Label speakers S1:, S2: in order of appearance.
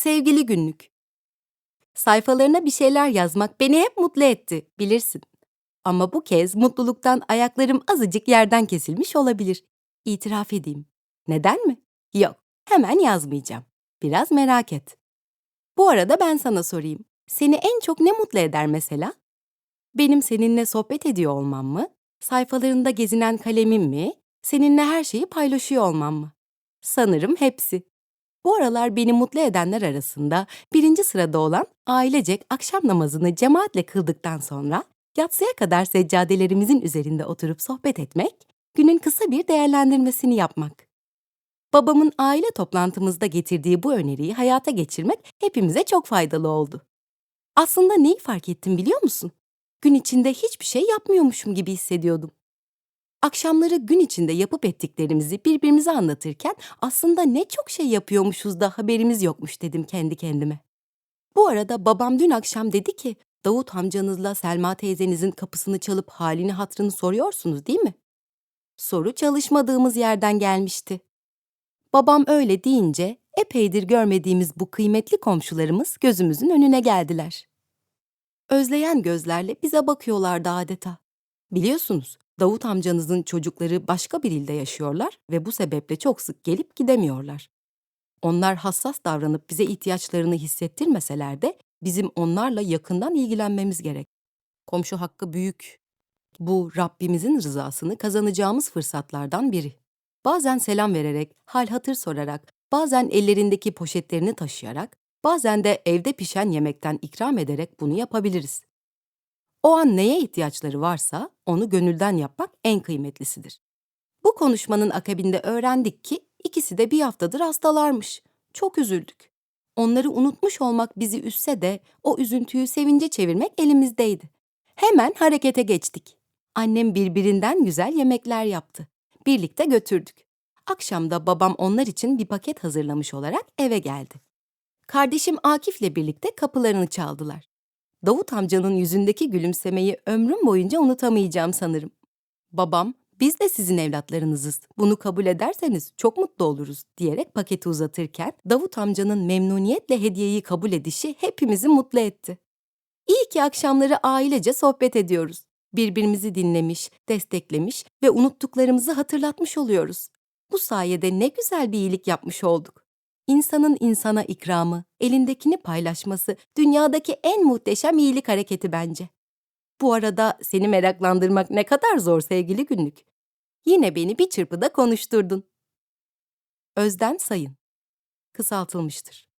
S1: Sevgili günlük. Sayfalarına bir şeyler yazmak beni hep mutlu etti, bilirsin. Ama bu kez mutluluktan ayaklarım azıcık yerden kesilmiş olabilir. İtiraf edeyim. Neden mi? Yok, hemen yazmayacağım. Biraz merak et. Bu arada ben sana sorayım. Seni en çok ne mutlu eder mesela? Benim seninle sohbet ediyor olmam mı? Sayfalarında gezinen kalemim mi? Seninle her şeyi paylaşıyor olmam mı? Sanırım hepsi. Bu aralar beni mutlu edenler arasında birinci sırada olan ailecek akşam namazını cemaatle kıldıktan sonra yatsıya kadar seccadelerimizin üzerinde oturup sohbet etmek, günün kısa bir değerlendirmesini yapmak. Babamın aile toplantımızda getirdiği bu öneriyi hayata geçirmek hepimize çok faydalı oldu. Aslında neyi fark ettim biliyor musun? Gün içinde hiçbir şey yapmıyormuşum gibi hissediyordum. Akşamları gün içinde yapıp ettiklerimizi birbirimize anlatırken aslında ne çok şey yapıyormuşuz da haberimiz yokmuş dedim kendi kendime. Bu arada babam dün akşam dedi ki, Davut amcanızla Selma teyzenizin kapısını çalıp halini hatrını soruyorsunuz değil mi? Soru çalışmadığımız yerden gelmişti. Babam öyle deyince epeydir görmediğimiz bu kıymetli komşularımız gözümüzün önüne geldiler. Özleyen gözlerle bize bakıyorlardı adeta. Biliyorsunuz, Davut amcanızın çocukları başka bir ilde yaşıyorlar ve bu sebeple çok sık gelip gidemiyorlar. Onlar hassas davranıp bize ihtiyaçlarını hissettirmeseler de bizim onlarla yakından ilgilenmemiz gerek. Komşu hakkı büyük. Bu Rabbimizin rızasını kazanacağımız fırsatlardan biri. Bazen selam vererek, hal hatır sorarak, bazen ellerindeki poşetlerini taşıyarak, bazen de evde pişen yemekten ikram ederek bunu yapabiliriz. O an neye ihtiyaçları varsa onu gönülden yapmak en kıymetlisidir. Bu konuşmanın akabinde öğrendik ki ikisi de bir haftadır hastalarmış. Çok üzüldük. Onları unutmuş olmak bizi üzse de o üzüntüyü sevince çevirmek elimizdeydi. Hemen harekete geçtik. Annem birbirinden güzel yemekler yaptı. Birlikte götürdük. Akşamda babam onlar için bir paket hazırlamış olarak eve geldi. Kardeşim Akif'le birlikte kapılarını çaldılar. Davut amcanın yüzündeki gülümsemeyi ömrüm boyunca unutamayacağım sanırım. Babam, biz de sizin evlatlarınızız. Bunu kabul ederseniz çok mutlu oluruz diyerek paketi uzatırken Davut amcanın memnuniyetle hediyeyi kabul edişi hepimizi mutlu etti. İyi ki akşamları ailece sohbet ediyoruz. Birbirimizi dinlemiş, desteklemiş ve unuttuklarımızı hatırlatmış oluyoruz. Bu sayede ne güzel bir iyilik yapmış olduk. İnsanın insana ikramı, elindekini paylaşması dünyadaki en muhteşem iyilik hareketi bence. Bu arada seni meraklandırmak ne kadar zor sevgili günlük. Yine beni bir çırpıda konuşturdun. Özden Sayın. Kısaltılmıştır.